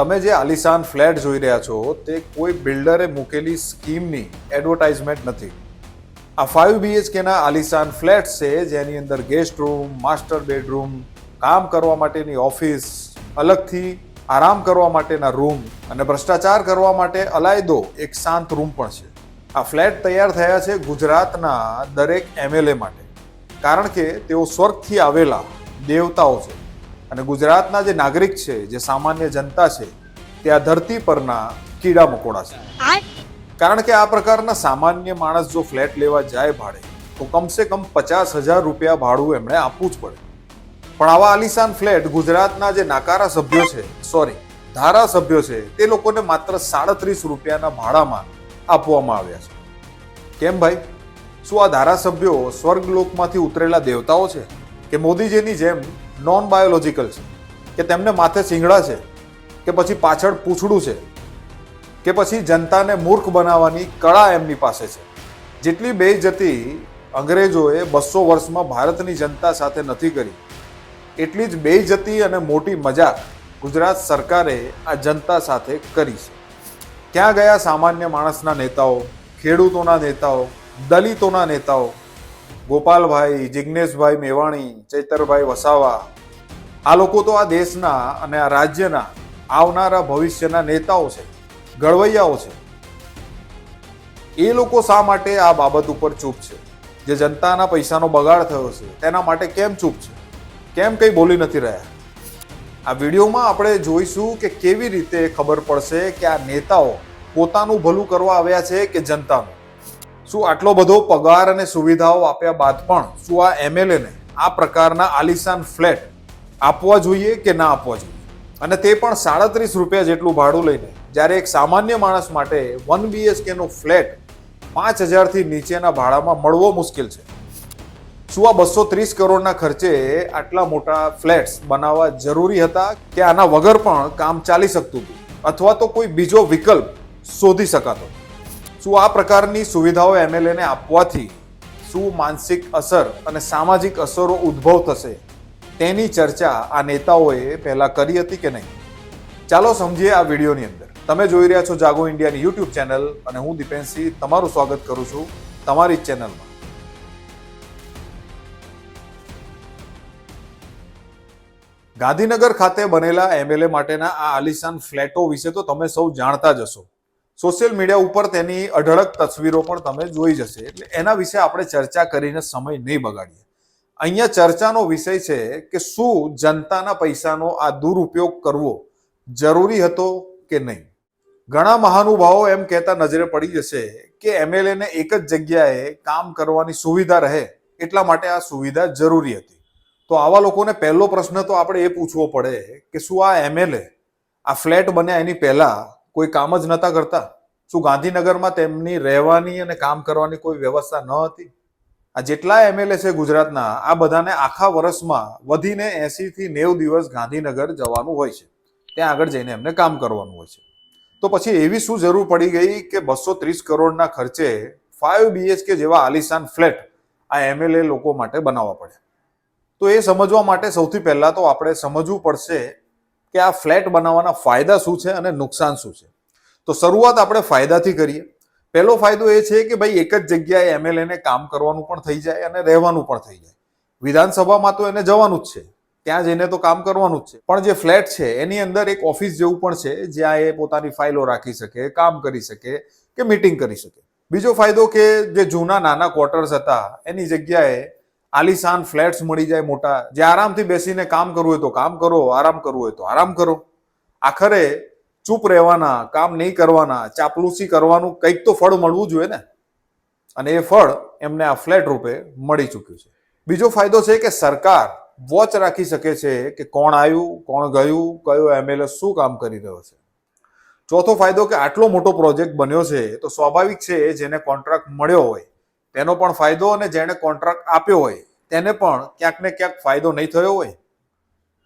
તમે જે આલિશાન ફ્લેટ જોઈ રહ્યા છો, તે કોઈ બિલ્ડરે મૂકેલી સ્કીમની એડવર્ટાઇઝમેન્ટ નથી. આ ફાઇવ બીએચકેના આલિશાન ફ્લેટ છે, જેની અંદર ગેસ્ટ રૂમ, માસ્ટર બેડરૂમ, કામ કરવા માટેની ઓફિસ, અલગથી આરામ કરવા માટેના રૂમ અને ભ્રષ્ટાચાર કરવા માટે અલાયદો એક શાંત રૂમ પણ છે. આ ફ્લેટ તૈયાર થયા છે ગુજરાતના દરેક એમએલએ માટે. કારણ કે તેઓ સ્વર્ગથી આવેલા દેવતાઓ છે. અને ગુજરાતના જે નાગરિક છે, જે સામાન્ય જનતા છે, તે આ ધરતી પરના કીડા મકોડા છે. કારણ કે આ પ્રકારના સામાન્ય માણસ જો ફ્લેટ લેવા જાય ભાડે, તો કમસે કમ પચાસ હજાર રૂપિયા ભાડું એમણે આપવું જ પડે. પણ આવા આલિશાન ફ્લેટ ગુજરાતના જે નાકારા સભ્યો છે સોરી ધારાસભ્યો છે, તે લોકોને માત્ર સાડત્રીસ રૂપિયાના ભાડામાં આપવામાં આવ્યા છે. કેમ ભાઈ? શું આ ધારાસભ્યો સ્વર્ગલોકમાંથી ઉતરેલા દેવતાઓ છે? કે મોદીજીની જેમ નોન બાયોલોજિકલ છે, કે તેમને માથે સિંગડા છે, કે પછી પાછળ પૂંછડું છે, કે પછી જનતાને મૂર્ખ બનાવવાની કળા એમની પાસે છે. જેટલી બેઇજ્જતી અંગ્રેજોએ બસો વર્ષમાં ભારતની જનતા સાથે નથી કરી, એટલી જ બેઇજ્જતી અને મોટી મજાક ગુજરાત સરકારે આ જનતા સાથે કરી છે. ક્યાં ગયા સામાન્ય માણસના નેતાઓ, ખેડૂતોના નેતાઓ, દલિતોના નેતાઓ ગોપાલભાઈ જિજ્ઞેશભાઈ મેવાણી, ચૈતરભાઈ વસાવા. આ લોકો તો આ દેશના અને આ રાજ્યના આવનારા ભવિષ્યના નેતાઓ છે, ઘડવૈયાઓ છે. એ લોકો શા માટે આ બાબત ઉપર ચૂપ છે? જે જનતાના પૈસાનો બગાડ થયો છે, તેના માટે કેમ ચૂપ છે? કેમ કંઈ બોલી નથી રહ્યા? આ વિડીયોમાં આપણે જોઈશું કે કેવી રીતે ખબર પડશે કે આ નેતાઓ પોતાનું ભલું કરવા આવ્યા છે કે જનતાનું? શું આટલો બધો પગાર અને સુવિધાઓ આપ્યા બાદ પણ શું આ એમએલએને આ પ્રકારના આલિશાન ફ્લેટ આપવા જોઈએ કે ના આપવા જોઈએ? અને તે પણ સાડત્રીસ રૂપિયા જેટલું ભાડું લઈને જ્યારે એક સામાન્ય માણસ માટે વન બીએચકેનો ફ્લેટ પાંચ હજારથી નીચેના ભાડામાં મળવો મુશ્કેલ છે. શું આ બસો ત્રીસ કરોડના ખર્ચે આટલા મોટા ફ્લેટ્સ બનાવવા જરૂરી હતા કે આના વગર પણ કામ ચાલી શકતું હતું? અથવા તો કોઈ બીજો વિકલ્પ શોધી શકાતો? શું આ પ્રકારની સુવિધાઓ એમએલએને આપવાથી શું માનસિક અસર અને સામાજિક અસરો ઉદ્ભવ થશે? તેની ચર્ચા આ નેતાઓએ પહેલાં કરી હતી કે નહીં? ચાલો સમજીએ આ વિડીયોની અંદર. તમે જોઈ રહ્યા છો જાગો ઇન્ડિયાની યુટ્યુબ ચેનલ અને હું દીપેનસિંહ તમારું સ્વાગત કરું છું તમારી ચેનલમાં. ગાંધીનગર ખાતે બનેલા એમએલએ માટેના આ આલિશાન ફ્લેટો વિશે તો તમે સૌ જાણતા જ હશો. સોશિયલ મીડિયા ઉપર તેની અઢળક તસવીરો પણ તમે જોઈ જશે. એટલે એના વિશે આપણે ચર્ચા કરીને સમય નહીં બગાડીએ. અહીંયા ચર્ચાનો વિષય છે કે શું જનતાના પૈસાનો આ દુરુપયોગ કરવો જરૂરી હતો કે નહીં? ઘણા મહાનુભાવો એમ કહેતા નજરે પડી જશે કે એમએલએ ને એક જ જગ્યાએ કામ કરવાની સુવિધા રહે એટલા માટે આ સુવિધા જરૂરી હતી. તો આવા લોકોને પહેલો પ્રશ્ન તો આપણે એ પૂછવો પડે કે શું આ એમએલએ આ ફ્લેટ બન્યા એની પહેલા કોઈ કામ જ નહોતા કરતા. શું ગાંધીનગરમાં તેમની રહેવાની અને કામ કરવાની કોઈ વ્યવસ્થા ન હતી? આ જેટલા એમએલએ છે ગુજરાતના, આ બધાને આખા વર્ષમાં વધીને એસી થી નેવ દિવસ ગાંધીનગર જવાનું હોય છે. ત્યાં આગળ જઈને એમને કામ કરવાનું હોય છે. તો પછી એવી શું જરૂર પડી ગઈ કે બસો ત્રીસ કરોડના ખર્ચે ફાઈવ બીએચકે જેવા આલિશાન ફ્લેટ આ એમએલએ લોકો માટે બનાવવા પડે તો એ સમજવા માટે સૌથી પહેલા તો આપણે સમજવું પડશે કે આ ફ્લેટ બનાવવાના ફાયદા શું છે અને નુકસાન શું છે? તો શરૂઆત આપણે ફાયદાથી કરીએ. પહેલો ફાયદો એ છે કે ભાઈ એક જ જગ્યાએ એમએલએને કામ કરવાનું પણ થઈ જાય અને રહેવાનું પણ થઈ જાય. વિધાનસભામાં તો એને જવાનું જ છે. ત્યાં જઈને તો કામ કરવાનું જ છે. પણ જે ફ્લેટ છે, એની અંદર એક ઓફિસ જેવું પણ છે, જ્યાં એ પોતાની ફાઇલો રાખી શકે, કામ કરી શકે કે મીટિંગ કરી શકે. બીજો ફાયદો કે જે જૂના નાના ક્વાર્ટર્સ હતા, એની જગ્યાએ આલિશાન ફ્લેટ્સ મળી જાય મોટા. જે આરામથી બેસીને કામ કરવું હોય તો કામ કરો, આરામ કરવું હોય તો આરામ કરો. આખરે ચૂપ રહેવાના, કામ નહીં કરવાના, ચાપલુસી કરવાનું કંઈક તો ફળ મળવું જોઈએ ને. અને એ ફળ એમને આ ફ્લેટ રૂપે મળી ચૂક્યું છે. બીજો ફાયદો છે કે સરકાર વોચ રાખી શકે છે કે કોણ આવ્યું, કોણ ગયું, કયો એમએલએ શું કામ કરી રહ્યો છે. ચોથો ફાયદો કે આટલો મોટો પ્રોજેક્ટ બન્યો છે તો સ્વાભાવિક છે જેને કોન્ટ્રાક્ટ મળ્યો હોય તેનો પણ ફાયદો અને જેણે કોન્ટ્રાક્ટ આપ્યો હોય, તેને પણ ક્યાંક ને ક્યાંક ફાયદો નહીં થયો હોય.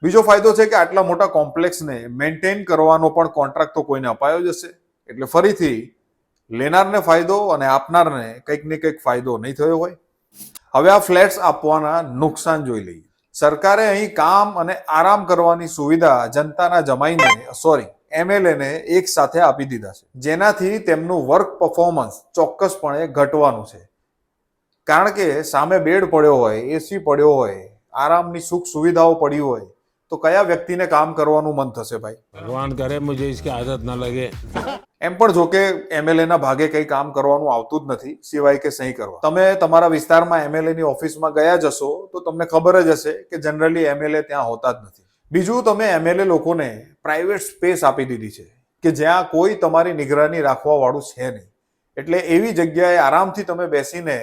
બીજો ફાયદો છે કે આટલા મોટા કોમ્પ્લેક્સને મેન્ટેન કરવાનો પણ કોન્ટ્રાક્ટ તો કોઈને અપાયો જ હશે. એટલે ફરીથી લેનારને ફાયદો અને આપનારને કંઈક ને કંઈક ફાયદો નહીં થયો હોય. હવે આ ફ્લેટ્સ આપવાના નુકસાન જોઈ લઈએ. સરકારે અહીં કામ અને આરામ કરવાની સુવિધા જનતાના જમાઈને સોરી એમએલએને એક સાથે આપી દીધા છે. જેનાથી તેમનું વર્ક પરફોર્મન્સ ચોક્કસપણે ઘટવાનું છે. કારણ કે સામે બેડ પડ્યો હોય એસી પડ્યો હોય આરામની સુખ સુવિધાઓ પડી હોય તો કયા વ્યક્તિને કામ કરવાનું મન થશે ભાઈ? ભગવાન કરે મુજે ઇસકી આદત ન લગે. એમ પણ જોકે એમએલએ ના ભાગે કંઈ કામ કરવાનું આવતું જ નથી સિવાય કે સહી કરવા. તમે તમારા વિસ્તારમાં એમએલએ ની ઓફિસમાં ગયા જશો તો તમને ખબર જ હશે કે જનરલી એમએલએ ત્યાં હોતા જ નથી. બીજું તમે એમએલએ લોકોને પ્રાઇવેટ સ્પેસ આપી દીધી છે કે જ્યાં કોઈ તમારી નિગરાની રાખવા વાળું છે નહીં. એટલે એવી જગ્યાએ આરામથી તમે બેસીને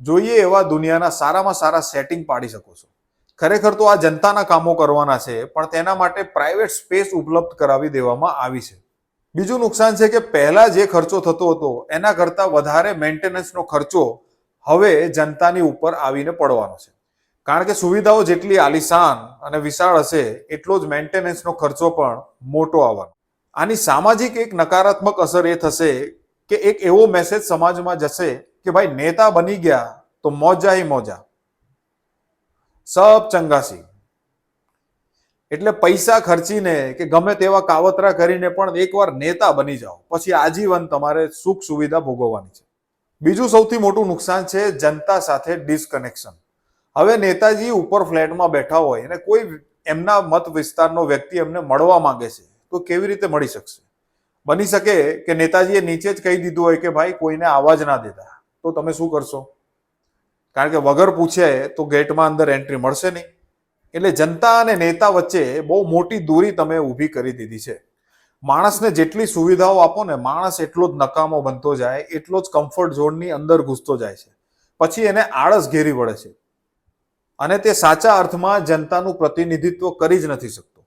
જોઈએ એવા દુનિયાના સારામાં સારા સેટિંગ પાડી શકો છો. ખરેખર તો આ જનતાના કામો કરવાના છે, પણ તેના માટે પ્રાઇવેટ સ્પેસ ઉપલબ્ધ કરાવી દેવામાં આવી છે. બીજું નુકસાન છે કે પહેલા જે ખર્ચો થતો હતો, એના કરતાં વધારે મેન્ટેનન્સનો ખર્ચો હવે જનતાની ઉપર આવીને પડવાનો છે. કારણ કે સુવિધાઓ જેટલી આલિશાન અને વિશાળ હશે, એટલો જ મેન્ટેનન્સનો ખર્ચો પણ મોટો આવવાનો. આની સામાજિક એક નકારાત્મક અસર એ થશે કે એક એવો મેસેજ સમાજમાં જશે કે ભાઈ નેતા બની ગયા તો મોજા એ મોજા. સબ ચંગાસી. એટલે પૈસા ખર્ચીને કે ગમે તેવા કાવતરા કરીને પણ એકવાર નેતા બની જાઓ. પછી આજીવન તમારે સુખ સુવિધા ભોગવવાની છે. બીજું સૌથી મોટું નુકસાન છે જનતા સાથે ડિસકનેક્શન. હવે નેતાજી ઉપર ફ્લેટમાં બેઠા હોય અને કોઈ એમના મત વિસ્તારનો વ્યક્તિ એમને મળવા માંગે છે, તો કેવી રીતે મળી શકશે? બની શકે કે નેતાજીએ નીચે જ કહી દીધું હોય કે ભાઈ કોઈને આવાજ ના દેતા. તો તમે શું કરશો? કારણ કે વગર પૂછે તો ગેટમાં અંદર એન્ટ્રી મળશે નહીં. એટલે જનતા અને નેતા વચ્ચે બહુ મોટી દૂરી તમે ઊભી કરી દીધી છે. માણસને જેટલી સુવિધાઓ આપો ને, માણસ એટલો જ નકામો બનતો જાય, એટલો જ કમ્ફર્ટ ઝોનની અંદર ઘૂસતો જાય છે. પછી એને આળસ ઘેરી વળે છે. અને તે સાચા અર્થમાં જનતાનું પ્રતિનિધિત્વ કરી જ નથી શકતો.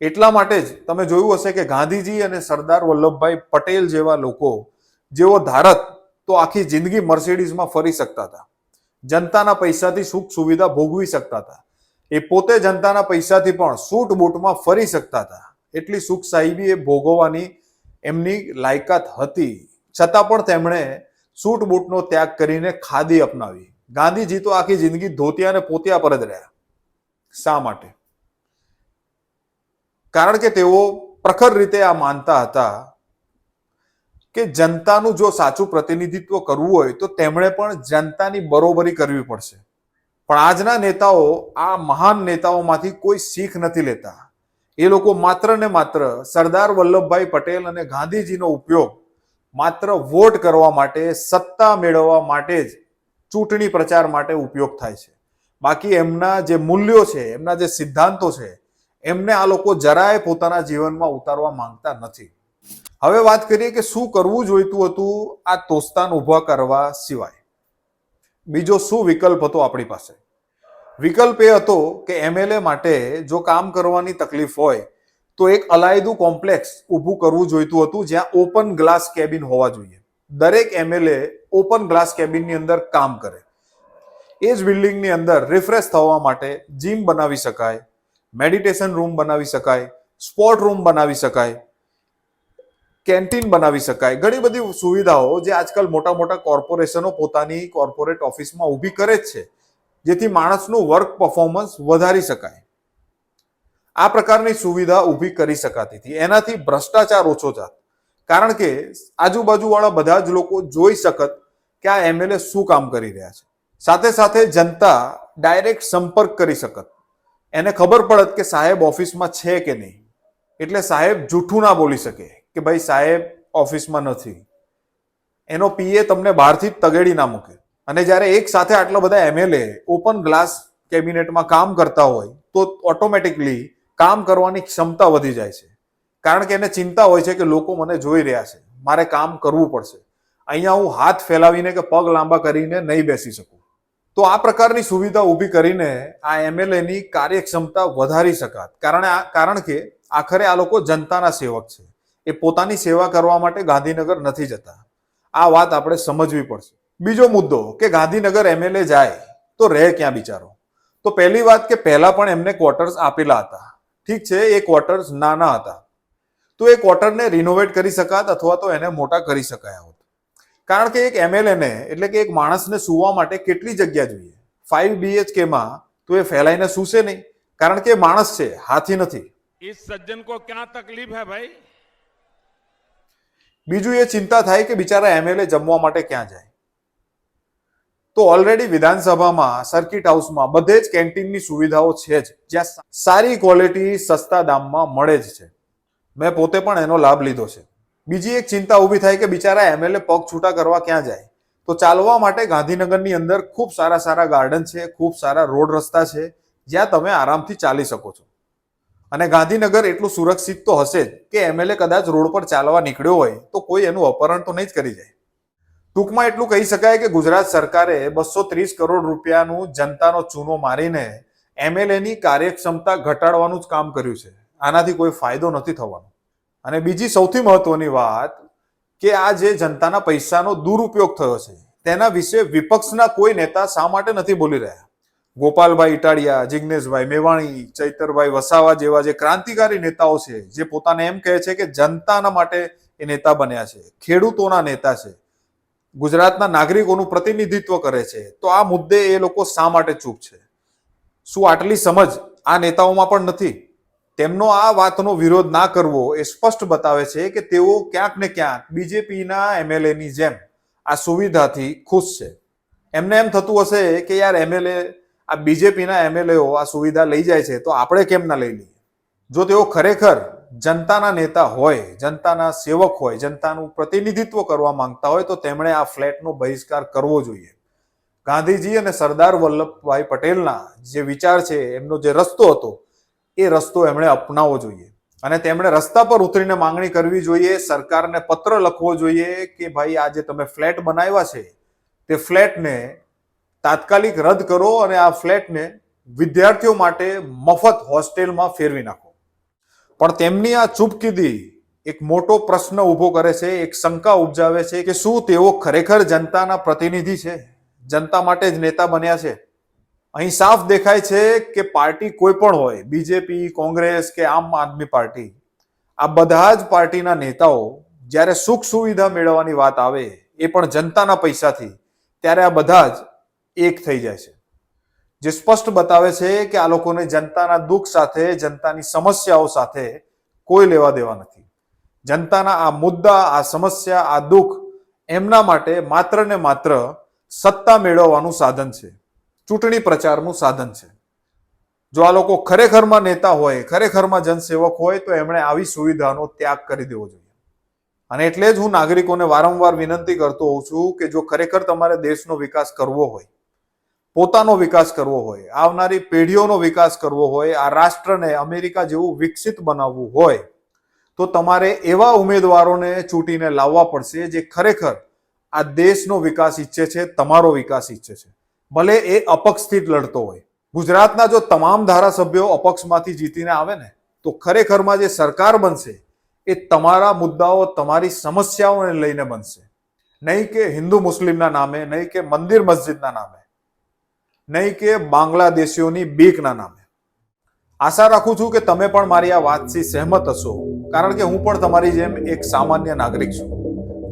એટલા માટે જ તમે જોયું હશે કે ગાંધીજી અને સરદાર વલ્લભભાઈ પટેલ જેવા લોકો, જેઓ ધારત તો આખી જિંદગી મર્સિડીઝમાં ફરી શકતા હતા. જનતાના પૈસાથી સુખ સુવિધા ભોગવી શકતા હતા. એ પોતે જનતાના પૈસાથી પણ સૂટ બૂટમાં ફરી શકતા હતા. એટલી સુખ સાહેબી એ ભોગવવાની એમની લાયકાત હતી. છતાં પણ તેમણે સૂટ બૂટનો ત્યાગ કરીને ખાદી અપનાવી. ગાંધીજી તો આખી જિંદગી ધોતિયા અને પોતિયા પર જ રહ્યા. શા માટે? કારણ કે તેઓ પ્રખર રીતે આ માનતા હતા કે જનતાનું જો સાચું પ્રતિનિધિત્વ કરવું હોય તો તેમણે પણ જનતાની બરોબરી કરવી પડશે. પણ આજના નેતાઓ આ મહાન નેતાઓમાંથી કોઈ શીખ નથી લેતા. એ લોકો માત્ર ને માત્ર સરદાર વલ્લભભાઈ પટેલ અને ગાંધીજીનો ઉપયોગ માત્ર વોટ કરવા માટે, સત્તા મેળવવા માટે જ ચૂંટણી પ્રચાર માટે ઉપયોગ થાય છે. બાકી એમના જે મૂલ્યો છે, એમના જે સિદ્ધાંતો છે, એમને આ લોકો જરાય પોતાના જીવનમાં ઉતારવા માંગતા નથી. હવે વાત કરીએ કે શું કરવું જોઈતું હતું આ તોસ્તાન ઊભા કરવા સિવાય. બીજો શું વિકલ્પ હતો આપણી પાસે? વિકલ્પ એ હતો કે એમએલએ માટે જો કામ કરવાની તકલીફ હોય, તો એક અલાયદું કોમ્પ્લેક્સ ઊભું કરવું જોઈતું હતું જ્યાં ઓપન ગ્લાસ કેબિન હોવા જોઈએ. દરેક એમએલએ ઓપન ગ્લાસ કેબિનની અંદર કામ કરે. એ જ બિલ્ડિંગની અંદર રિફ્રેશ થવા માટે જીમ બનાવી શકાય, મેડિટેશન રૂમ બનાવી શકાય સ્પોર્ટ રૂમ બનાવી શકાય કેન્ટીન બનાવી શકાય. ઘણી બધી સુવિધાઓ જે આજકાલ મોટા મોટા કોર્પોરેશનો પોતાની કોર્પોરેટ ઓફિસમાં ઊભી કરે છે, જેથી માણસનું વર્ક પરફોર્મન્સ વધારી શકાય. આ પ્રકારની સુવિધા ઊભી કરી શકાતી હતી. એનાથી ભ્રષ્ટાચાર ઓછો જાત કારણ કે આજુબાજુવાળા બધા જ લોકો જોઈ શકત કે આ એમએલએ શું કામ કરી રહ્યા છે. સાથે સાથે જનતા ડાયરેક્ટ સંપર્ક કરી શકત. એને ખબર પડત કે સાહેબ ઓફિસમાં છે કે નહીં. એટલે સાહેબ જૂઠું ના બોલી શકે. કે ભાઈ સાહેબ, ઓફિસમાં નથી. એનો પીએ તમને બહારથી જ તગેડી ના મૂકે. અને જ્યારે એક સાથે આટલા બધા એમએલએ ઓપન ગ્લાસ કેબિનેટમાં કામ કરતા હોય, તો ઓટોમેટિકલી કામ કરવાની ક્ષમતા વધી જાય છે. કારણ કે એને ચિંતા હોય છે કે લોકો મને જોઈ રહ્યા છે. મારે કામ કરવું પડશે. અહીંયા હું હાથ ફેલાવીને કે પગ લાંબા કરીને નહીં બેસી શકું. તો આ પ્રકારની સુવિધા ઊભી કરીને આ એમએલએની કાર્યક્ષમતા વધારી શકાત. કારણ કારણ કે આખરે આ લોકો જનતાના સેવક છે. એ પોતાની સેવા કરવા માટે ગાંધીનગર નથી જતા આ વાત આપણે સમજવી પડશે બીજો મુદ્દો કે ગાંધીનગર એમએલએ જાય તો રહે ક્યાં બિચારો તો પહેલી વાત કે પહેલા પણ એમને ક્વાર્ટર્સ આપેલા હતા ઠીક છે એ ક્વાર્ટર્સ નાના હતા તો એ ક્વાર્ટરને રિનોવેટ કરી શકાત અથવા તો એને મોટા કરી શકાયા હોત કારણ કે એક એમએલએને એટલે કે એક માણસને સૂવા માટે કેટલી જગ્યા જોઈએ ફાઈવ બીએચકેમાં તો એ ફેલાઈને સૂશે નહીં કારણ કે એ માણસ છે હાથી નથી इस सज्जन को क्या तकलीफ है भाई બીજું એ ચિંતા થાય કે બિચારા એમએલએ જમવા માટે ક્યાં જાય. તો ઓલરેડી વિધાનસભામાં સર્કિટ હાઉસમાં બધે જ કેન્ટીનની સુવિધાઓ છે જ. જ્યાં સારી ક્વોલિટી સસ્તા દામમાં મળે જ છે. મેં પોતે પણ એનો લાભ લીધો છે. બીજી એક ચિંતા ઊભી થાય કે બિચારા એમએલએ પગ છૂટા કરવા ક્યાં જાય. તો ચાલવા માટે ગાંધીનગરની અંદર ખૂબ સારા સારા ગાર્ડન છે, ખૂબ સારા રોડ રસ્તા છે, જ્યાં તમે આરામથી ચાલી શકો છો. અને ગાંધીનગર એટલું સુરક્ષિત તો હશે જ કે એમએલએ કદાચ રોડ પર ચાલવા નીકળ્યો હોય તો કોઈ એનું અપહરણ તો નહીં જ કરી જાય. ટૂંકમાં એટલું કહી શકાય કે ગુજરાત સરકારે બસો ત્રીસ કરોડ રૂપિયાનું જનતાનો ચૂનો મારીને એમએલએની કાર્યક્ષમતા ઘટાડવાનું જ કામ કર્યું છે. આનાથી કોઈ ફાયદો નથી થવાનો. અને બીજી સૌથી મહત્વની વાત કે આ જે જનતાના પૈસાનો દુરુપયોગ થયો છે, તેના વિશે વિપક્ષના કોઈ નેતા શા માટે નથી બોલી રહ્યા? ગોપાલભાઈ ઇટાડિયા, જિગ્નેશભાઈ મેવાણી, ચૈતરભાઈ વસાવા જેવા જે ક્રાંતિકારી નેતાઓ છે, જે પોતાને એમ કહે છે કે જનતાના માટે એ નેતા બન્યા છે, ખેડૂતોના નેતા છે, ગુજરાતના નાગરિકોનું પ્રતિનિધિત્વ કરે છે, તો આ મુદ્દે એ લોકો શા માટે ચૂપ છે? શું આટલી સમજ આ નેતાઓમાં પણ નથી? તેમનો આ વાતનો વિરોધ ના કરવો એ સ્પષ્ટ બતાવે છે કે તેઓ ક્યાંક ને ક્યાંક બીજેપીના એમએલએની જેમ આ સુવિધાથી ખુશ છે. એમને એમ થતું હશે કે યાર એમએલએ આ બીજેપીના એમએલએઓ આ સુવિધા લઈ જાય છે, તો આપણે કેમ ના લઈ લઈએ? જો તેઓ ખરેખર જનતાના નેતા હોય, જનતાના સેવક હોય, જનતાનું પ્રતિનિધિત્વ કરવા માંગતા હોય, તો તેમણે આ ફ્લેટનો બહિષ્કાર કરવો જોઈએ. ગાંધીજી અને સરદાર વલ્લભભાઈ પટેલના જે વિચાર છે, એમનો જે રસ્તો હતો, એ રસ્તો એમણે અપનાવવો જોઈએ. અને તેમણે રસ્તા પર ઉતરીને માંગણી કરવી જોઈએ, સરકારને પત્ર લખવો જોઈએ કે ભાઈ, આ જે તમે ફ્લેટ બનાવ્યા છે, તે ફ્લેટને તાત્કાલિક રદ કરો અને આ ફ્લેટને વિદ્યાર્થીઓ માટે મફત હોસ્ટેલમાં ફેરવી નાખો. પણ તેમની આ ચૂપકીદી એક મોટો પ્રશ્ન ઊભો કરે છે, એક શંકા ઉપજાવે છે કે શું તેઓ ખરેખર જનતાના પ્રતિનિધિ છે? જનતા માટે જ નેતા બન્યા છે? અહીં સાફ દેખાય છે કે પાર્ટી કોઈ પણ હોય, બીજેપી, કોંગ્રેસ કે આમ આદમી પાર્ટી, આ બધા જ પાર્ટીના નેતાઓ જ્યારે સુખ સુવિધા મેળવવાની વાત આવે એ પણ જનતાના પૈસાથી, ત્યારે આ બધા જ એક થઈ જાય છે. જે સ્પષ્ટ બતાવે છે કે આ લોકોને જનતાના દુઃખ સાથે, જનતાની સમસ્યાઓ સાથે કોઈ લેવા દેવા નથી. જનતાના આ મુદ્દા, આ સમસ્યા, આ દુઃખ એમના માટે માત્ર ને માત્ર સત્તા મેળવવાનું સાધન છે. ચૂંટણી પ્રચારનું સાધન છે. જો આ લોકો ખરેખરમાં નેતા હોય, ખરેખરમાં જનસેવક હોય, તો એમણે આવી સુવિધાનો ત્યાગ કરી દેવો જોઈએ. અને એટલે જ હું નાગરિકોને વારંવાર વિનંતી કરતો હોઉં છું કે જો ખરેખર તમારે દેશનો વિકાસ કરવો હોય પોતાનો વિકાસ કરવો હોય, આવનારી પેઢીઓનો વિકાસ કરવો હોય, આ રાષ્ટ્રને અમેરિકા જેવું વિકસિત બનાવવું હોય, તો તમારે એવા ઉમેદવારોને ચૂંટીને લાવવા પડશે જે ખરેખર આ દેશનો વિકાસ ઈચ્છે છે, તમારો વિકાસ ઈચ્છે છે. ભલે એ અપક્ષથી જ લડતો હોય. ગુજરાતના જો તમામ ધારાસભ્યો અપક્ષમાંથી જીતીને આવે ને, તો ખરેખરમાં જે સરકાર બનશે, એ તમારા મુદ્દાઓ, તમારી સમસ્યાઓને લઈને બનશે. નહીં કે હિન્દુ મુસ્લિમના નામે, નહીં કે મંદિર મસ્જિદના નામે. નહીં કે બાંગ્લાદેશીઓની બીકના નામે. આશા રાખું છું કે તમે પણ મારી આ વાતથી સહેમત હશો, કારણ કે હું પણ તમારી જેમ એક સામાન્ય નાગરિક છું.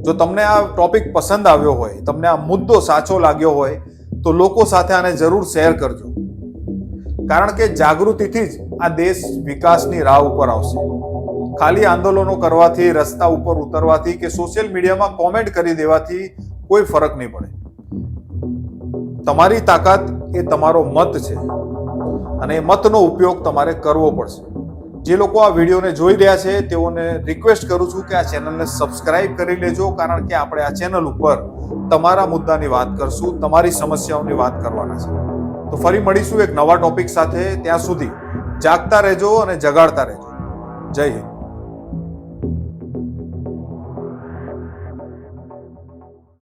જો તમને આ ટોપિક પસંદ આવ્યો હોય, તમને આ મુદ્દો સાચો લાગ્યો હોય, તો લોકો સાથે આને જરૂર શેર કરજો. કારણ કે જાગૃતિથી જ આ દેશ વિકાસની રાહ ઉપર આવશે. ખાલી આંદોલનો કરવાથી, રસ્તા ઉપર ઉતરવાથી કે સોશિયલ મીડિયામાં કોમેન્ટ કરી દેવાથી કોઈ ફરક નહીં પડે. તમારી તાકાત એ તમારો મત છે. અને એ મતનો ઉપયોગ તમારે કરવો પડશે. જે લોકો આ વિડીયોને જોઈ રહ્યા છે, તેઓને રિક્વેસ્ટ કરું છું કે આ ચેનલને સબસ્ક્રાઇબ કરી લેજો, કારણ કે આપણે આ ચેનલ ઉપર તમારા મુદ્દાની વાત કરશું, તમારી સમસ્યાઓની વાત કરવાના છે. તો ફરી મળીશું એક નવા ટોપિક સાથે. ત્યાં સુધી જાગતા રહેજો અને જગાડતા રહેજો. જય હિન્દ.